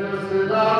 Deus será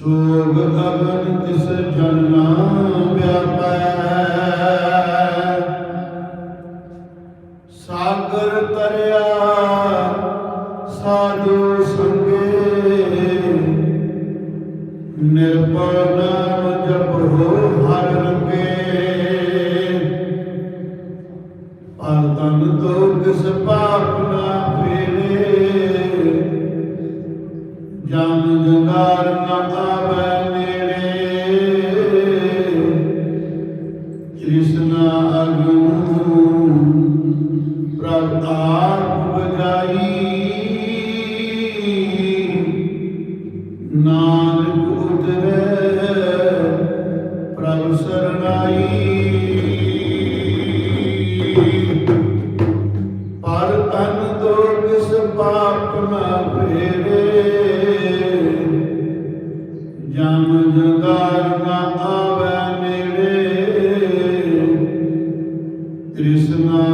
ਸੋਗ ਅਗਨ ਤਿਸ ਜਨਨਾ ਵਿਆਪੈ ਸਾਗਰ ਤਰਿਆ ਸਾਧੂ ਸੰਗੇ। ਨਿਰਭਉ ਨਾਮ ਜਪੋ ਹਰ ਜਨ ਜੰਗਾਰ ਨਾ ਆਵੈ ਨੇੜੇ। ਤ੍ਰਿਸ਼ਨਾ ਅਗਨ ਪ੍ਰਭ ਆਪ ਬਜਾਈ ਨਾਨਕ ਉਤਰੈ ਪ੍ਰਭ ਸਰਣਾਈ। ਪਰ ਤਨ ਤੋਂ ਕਿਸ ਪਾਪ ਨਾ ਫੇਰੇ कृष्णा